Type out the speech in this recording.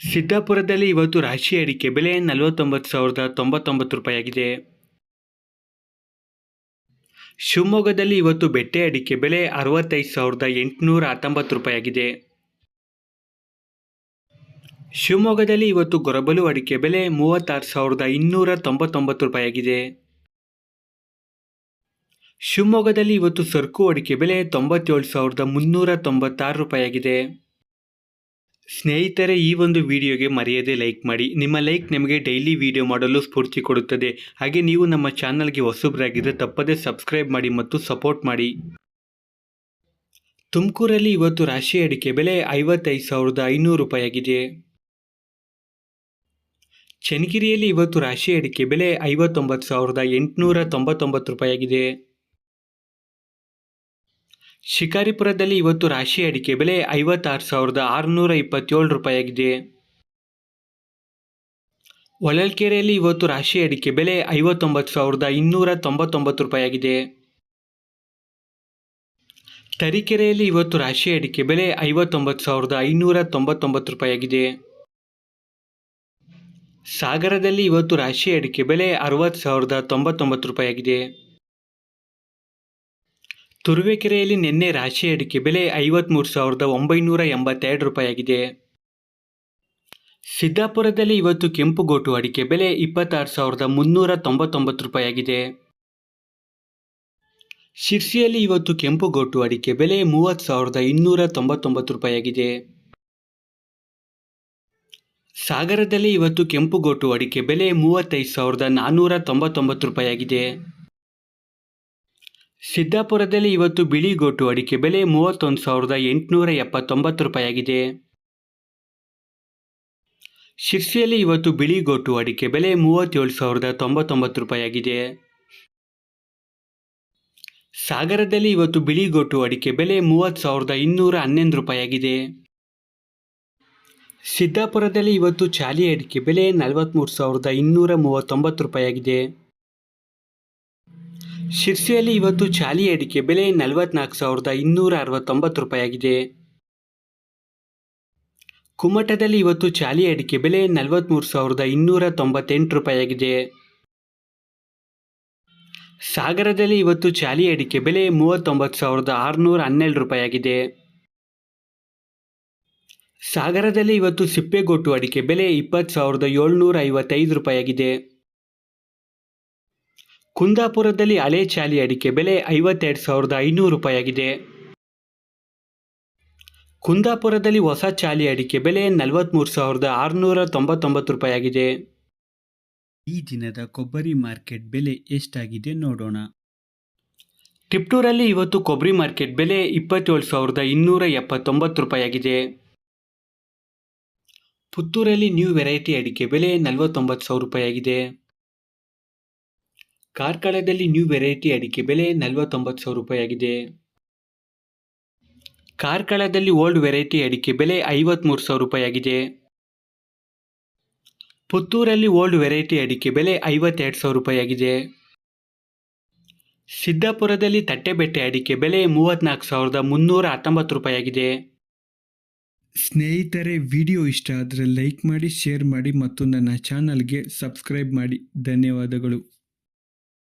ಸಿದ್ದಾಪುರದಲ್ಲಿ ಇವತ್ತು ರಾಶಿ ಅಡಿಕೆ ಬೆಲೆ ನಲವತ್ತೊಂಬತ್ತು ಸಾವಿರದ ತೊಂಬತ್ತೊಂಬತ್ತು ರೂಪಾಯಿಯಾಗಿದೆ. ಶಿವಮೊಗ್ಗದಲ್ಲಿ ಇವತ್ತು ಬೆಟ್ಟೆ ಅಡಿಕೆ ಬೆಲೆ ಅರವತ್ತೈದು ಸಾವಿರದ ಎಂಟುನೂರ ಹತ್ತೊಂಬತ್ತು ರೂಪಾಯಿಯಾಗಿದೆ. ಶಿವಮೊಗ್ಗದಲ್ಲಿ ಇವತ್ತು ಗೊರಬಲು ಅಡಿಕೆ ಬೆಲೆ ಮೂವತ್ತಾರು ಸಾವಿರದ ಇನ್ನೂರ ತೊಂಬತ್ತೊಂಬತ್ತು ರೂಪಾಯಿಯಾಗಿದೆ. ಶಿವಮೊಗ್ಗದಲ್ಲಿ ಇವತ್ತು ಸರ್ಕು ಅಡಿಕೆ ಬೆಲೆ ತೊಂಬತ್ತೇಳು ಸಾವಿರದ ಮುನ್ನೂರ ತೊಂಬತ್ತಾರು ರೂಪಾಯಿಯಾಗಿದೆ. ಸ್ನೇಹಿತರೆ, ಈ ಒಂದು ವಿಡಿಯೋಗೆ ಮರೆಯದೆ ಲೈಕ್ ಮಾಡಿ. ನಿಮ್ಮ ಲೈಕ್ ನಿಮಗೆ ಡೈಲಿ ವಿಡಿಯೋ ಮಾಡಲು ಸ್ಫೂರ್ತಿ ಕೊಡುತ್ತದೆ. ಹಾಗೆ ನೀವು ನಮ್ಮ ಚಾನಲ್ಗೆ ಹೊಸಬರಾಗಿದ್ದರೆ ತಪ್ಪದೇ ಸಬ್ಸ್ಕ್ರೈಬ್ ಮಾಡಿ ಮತ್ತು ಸಪೋರ್ಟ್ ಮಾಡಿ. ತುಮಕೂರಲ್ಲಿ ಇವತ್ತು ರಾಶಿ ಅಡಿಕೆ ಬೆಲೆ ಐವತ್ತೈದು ಸಾವಿರದ ಐನೂರು ರೂಪಾಯಿಯಾಗಿದೆ. ಚನ್ನಗಿರಿಯಲ್ಲಿ ಇವತ್ತು ರಾಶಿ ಅಡಿಕೆ ಬೆಲೆ ಐವತ್ತೊಂಬತ್ತು ಸಾವಿರದ ಎಂಟುನೂರ ತೊಂಬತ್ತೊಂಬತ್ತು ರೂಪಾಯಿಯಾಗಿದೆ. ಶಿಕಾರಿಪುರದಲ್ಲಿ ಇವತ್ತು ರಾಶಿ ಅಡಿಕೆ ಬೆಲೆ ಐವತ್ತಾರು ಸಾವಿರದ ಆರುನೂರ ಇಪ್ಪತ್ತೇಳು ರೂಪಾಯಿಯಾಗಿದೆ. ಹೊಳಲ್ಕೆರೆಯಲ್ಲಿ ಇವತ್ತು ರಾಶಿ ಅಡಿಕೆ ಬೆಲೆ ಐವತ್ತೊಂಬತ್ತು ಸಾವಿರದ ಇನ್ನೂರ ತೊಂಬತ್ತೊಂಬತ್ತು ರೂಪಾಯಿಯಾಗಿದೆ. ತರೀಕೆರೆಯಲ್ಲಿ ಇವತ್ತು ರಾಶಿ ಅಡಿಕೆ ಬೆಲೆ ಐವತ್ತೊಂಬತ್ತು ಸಾವಿರದ ಐನೂರ ತೊಂಬತ್ತೊಂಬತ್ತು ರೂಪಾಯಿಯಾಗಿದೆ. ಸಾಗರದಲ್ಲಿ ಇವತ್ತು ರಾಶಿ ಅಡಿಕೆ ಬೆಲೆ ಅರವತ್ತು ಸಾವಿರದ ತೊಂಬತ್ತೊಂಬತ್ತು ರೂಪಾಯಿಯಾಗಿದೆ. ತುರುವೇಕೆರೆಯಲ್ಲಿ ನಿನ್ನೆ ರಾಶಿ ಅಡಿಕೆ ಬೆಲೆ ಐವತ್ಮೂರು ಸಾವಿರದ ಒಂಬೈನೂರ ಎಂಬತ್ತೆರಡು ರೂಪಾಯಿಯಾಗಿದೆ. ಸಿದ್ದಾಪುರದಲ್ಲಿ ಇವತ್ತು ಕೆಂಪುಗೋಟು ಅಡಿಕೆ ಬೆಲೆ ಇಪ್ಪತ್ತಾರು ಸಾವಿರದ ಮುನ್ನೂರ ತೊಂಬತ್ತೊಂಬತ್ತು ರೂಪಾಯಿಯಾಗಿದೆ. ಶಿರ್ಸಿಯಲ್ಲಿ ಇವತ್ತು ಕೆಂಪುಗೋಟು ಅಡಿಕೆ ಬೆಲೆ ಮೂವತ್ತು ಸಾವಿರದ ಇನ್ನೂರ ತೊಂಬತ್ತೊಂಬತ್ತು ರೂಪಾಯಿಯಾಗಿದೆ. ಸಾಗರದಲ್ಲಿ ಇವತ್ತು ಕೆಂಪುಗೋಟು ಅಡಿಕೆ ಬೆಲೆ ಮೂವತ್ತೈದು ಸಾವಿರದ ನಾನ್ನೂರ ತೊಂಬತ್ತೊಂಬತ್ತು ರೂಪಾಯಿಯಾಗಿದೆ. ಸಿದ್ದಾಪುರದಲ್ಲಿ ಇವತ್ತು ಬಿಳಿ ಗೋಟು ಅಡಿಕೆ ಬೆಲೆ ಮೂವತ್ತೊಂದು ಸಾವಿರದ ಎಂಟುನೂರ ಎಪ್ಪತ್ತೊಂಬತ್ತು ರೂಪಾಯಿಯಾಗಿದೆ. ಶಿರ್ಸಿಯಲ್ಲಿ ಇವತ್ತು ಬಿಳಿ ಗೋಟು ಅಡಿಕೆ ಬೆಲೆ ಮೂವತ್ತೇಳು ಸಾವಿರದ ತೊಂಬತ್ತೊಂಬತ್ತು ರೂಪಾಯಿಯಾಗಿದೆ. ಸಾಗರದಲ್ಲಿ ಇವತ್ತು ಬಿಳಿ ಗೋಟು ಅಡಿಕೆ ಬೆಲೆ ಮೂವತ್ತು ಸಾವಿರದ ಇನ್ನೂರ ಹನ್ನೊಂದು ರೂಪಾಯಿಯಾಗಿದೆ. ಸಿದ್ದಾಪುರದಲ್ಲಿ ಇವತ್ತು ಚಾಲಿ ಅಡಿಕೆ ಬೆಲೆ ನಲವತ್ತ್ಮೂರು ಸಾವಿರದ ಇನ್ನೂರ ಮೂವತ್ತೊಂಬತ್ತು ರೂಪಾಯಿಯಾಗಿದೆ. ಶಿರ್ಸಿಯಲ್ಲಿ ಇವತ್ತು ಚಾಲಿ ಅಡಿಕೆ ಬೆಲೆ ನಲವತ್ನಾಲ್ಕು ಸಾವಿರದ ಇನ್ನೂರ ಅರವತ್ತೊಂಬತ್ತು ರೂಪಾಯಿಯಾಗಿದೆ. ಕುಮಟದಲ್ಲಿ ಇವತ್ತು ಚಾಲಿ ಅಡಿಕೆ ಬೆಲೆ ನಲವತ್ಮೂರು ಸಾವಿರದ ಇನ್ನೂರ ತೊಂಬತ್ತೆಂಟು ರೂಪಾಯಿಯಾಗಿದೆ. ಸಾಗರದಲ್ಲಿ ಇವತ್ತು ಚಾಲಿ ಅಡಿಕೆ ಬೆಲೆ ಮೂವತ್ತೊಂಬತ್ತು ಸಾವಿರದ ಆರುನೂರ ಹನ್ನೆರಡು ರೂಪಾಯಿಯಾಗಿದೆ. ಸಾಗರದಲ್ಲಿ ಇವತ್ತು ಸಿಪ್ಪೆಗೊಟ್ಟು ಅಡಿಕೆ ಬೆಲೆ ಇಪ್ಪತ್ತು ಸಾವಿರದ ಏಳ್ನೂರ ಐವತ್ತೈದು ರೂಪಾಯಿಯಾಗಿದೆ. ಕುಂದಾಪುರದಲ್ಲಿ ಹಳೆ ಚಾಲಿ ಅಡಿಕೆ ಬೆಲೆ ಐವತ್ತೆರಡು ಸಾವಿರದ ಐನೂರು ರೂಪಾಯಿಯಾಗಿದೆ. ಕುಂದಾಪುರದಲ್ಲಿ ಹೊಸ ಚಾಲಿ ಅಡಿಕೆ ಬೆಲೆ ನಲವತ್ತ್ಮೂರು ಸಾವಿರದ ಆರುನೂರ ತೊಂಬತ್ತೊಂಬತ್ತು ರೂಪಾಯಿಯಾಗಿದೆ. ಈ ದಿನದ ಕೊಬ್ಬರಿ ಮಾರ್ಕೆಟ್ ಬೆಲೆ ಎಷ್ಟಾಗಿದೆ ನೋಡೋಣ. ಟಿಪ್ಟೂರಲ್ಲಿ ಇವತ್ತು ಕೊಬ್ಬರಿ ಮಾರ್ಕೆಟ್ ಬೆಲೆ ಇಪ್ಪತ್ತೇಳು ಸಾವಿರದ ಇನ್ನೂರ ಎಪ್ಪತ್ತೊಂಬತ್ತು ರೂಪಾಯಿಯಾಗಿದೆ. ಪುತ್ತೂರಲ್ಲಿ ನ್ಯೂ ವೆರೈಟಿ ಅಡಿಕೆ ಬೆಲೆ ನಲವತ್ತೊಂಬತ್ತು ಸಾವಿರ ರೂಪಾಯಿಯಾಗಿದೆ. ಕಾರ್ಕಳದಲ್ಲಿ ನ್ಯೂ ವೆರೈಟಿ ಅಡಿಕೆ ಬೆಲೆ ನಲವತ್ತೊಂಬತ್ತು ಸಾವಿರ ರೂಪಾಯಿಯಾಗಿದೆ. ಕಾರ್ಕಳದಲ್ಲಿ ಓಲ್ಡ್ ವೆರೈಟಿ ಅಡಿಕೆ ಬೆಲೆ ಐವತ್ತ್ಮೂರು ಸಾವಿರ ರೂಪಾಯಿಯಾಗಿದೆ. ಪುತ್ತೂರಲ್ಲಿ ಓಲ್ಡ್ ವೆರೈಟಿ ಅಡಿಕೆ ಬೆಲೆ ಐವತ್ತೆರಡು ಸಾವಿರ ರೂಪಾಯಿಯಾಗಿದೆ. ಸಿದ್ದಾಪುರದಲ್ಲಿ ತಟ್ಟೆಬೆಟ್ಟೆ ಅಡಿಕೆ ಬೆಲೆ ಮೂವತ್ತ್ನಾಲ್ಕು ಸಾವಿರದ ಮುನ್ನೂರ ಹತ್ತೊಂಬತ್ತು ರೂಪಾಯಿಯಾಗಿದೆ. ಸ್ನೇಹಿತರೆ ವಿಡಿಯೋ ಇಷ್ಟ ಆದರೆ ಲೈಕ್ ಮಾಡಿ ಶೇರ್ ಮಾಡಿ ಮತ್ತು ನನ್ನ ಚಾನಲ್ಗೆ ಸಬ್ಸ್ಕ್ರೈಬ್ ಮಾಡಿ. ಧನ್ಯವಾದಗಳು.